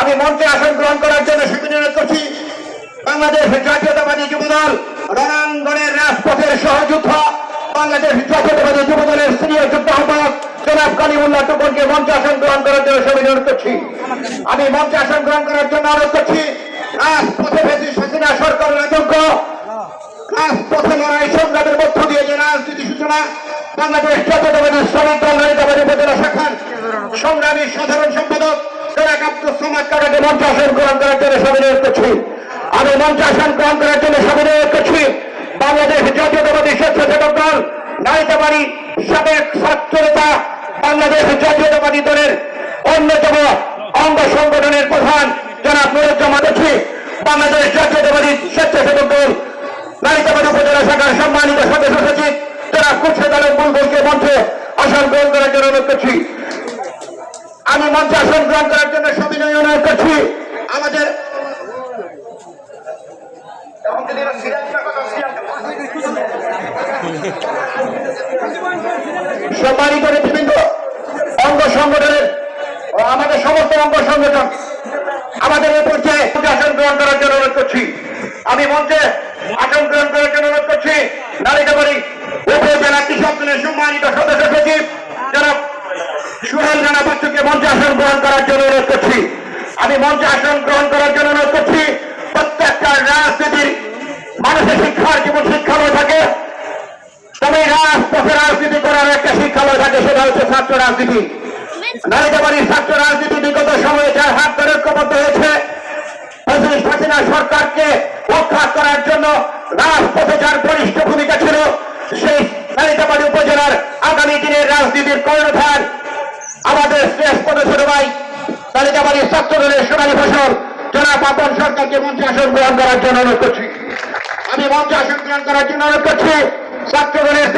আমি মঞ্চে আসন গ্রহণ করার জন্য সুবিধা করছি। বাংলাদেশ জাতীয়তাবাদী যুবদল রণাঙ্গনের রাজপথের সহযোদ্ধা, বাংলাদেশ জাতীয়তাবাদী যুবদলের সিনিয়র যুদ্ধ আহ্বায়ক জনাব কালিমুল্লাহ টুকুনকে মঞ্চে আসন গ্রহণ করার জন্য সুবিধা করছি। আমি মঞ্চে আসন গ্রহণ করার জন্য অনুরোধ করছি। রাজপথে ভেসে হাসিনা সরকারের অযোগ্য, রাজপথে লড়াই সংগ্রামের মধ্য দিয়ে যে রাজনীতি সূচনা বাংলাদেশ জাতীয়তাবাদী শ্রমিক দল নারীতাবাদী উপজেলা শাখার সংগ্রামী সাধারণ সম্পাদক সমাদ কাটাকে মঞ্চ আসন গ্রহণ করার জন্য সবিনয় করছি। আমি মঞ্চ আসন গ্রহণ করার জন্য সবিনয় করছি। বাংলাদেশ জাতীয়তাবাদী স্বেচ্ছাসেবক দল নারীতাবাড়ি সাবেক ছাত্র নেতা, বাংলাদেশ জাতীয়তাবাদী দলের অন্যতম অঙ্গ সংগঠনের প্রধান জনাব নুরুজ্জামান করছি বাংলাদেশ জাতীয়তাবাদী স্বেচ্ছাসেবক দল নারীতাবাদ উপজেলা শাখার সম্মানিত সদস্য সচিব যারা খুরশেদ আলম বুলবুলকে মঞ্চে আসন গ্রহণ করার জন্য অনুরোধ করছি। আমি মঞ্চে আসন গ্রহণ করার জন্য সবিনয় অনুরোধ করছি। আমাদের সম্মানিত নেতৃবৃন্দ, অঙ্গ সংগঠনের আমাদের সমস্ত অঙ্গ সংগঠন, আমাদের এই পর্যায়ে আসন গ্রহণ করার জন্য অনুরোধ করছি। আমি মঞ্চে আসন গ্রহণ করার জন্য অনুরোধ করছি। নারীকাবাড়ি উপজেলা কৃষক দলের সম্মানিত সদস্য সচিব যারা সুহেল রানা বাচ্চুকে মঞ্চে আসন গ্রহণ করার জন্য অনুরোধ করছি। আমি মঞ্চে আসন গ্রহণ করার জন্য অনুরোধ করছি, প্রত্যেকটা রাজনীতির মানুষের শিক্ষার জীবন শিক্ষালয় থাকে। তবে রাজপথে রাজনীতি করার একটা শিক্ষালয় থাকে, সেটা হচ্ছে ছাত্র রাজনীতি। নারীদাবাড়ির ছাত্র রাজনীতি বিগত সময়ে যার হাত ধরে ঐক্যবদ্ধ হয়েছে। হাসিনা সরকারকে রক্ষা করার জন্য রাজপথে যার বলিষ্ঠ শেষ পদে ছোট ভাই নারীদাবাড়ির ছাত্র দলের সোনালী ফসল, জনাব পাপন সরকারকে মঞ্চে আসন গ্রহণ আমি মঞ্চে আসন গ্রহণ করার জন্য অনুরোধ করছি, ছাত্র দলের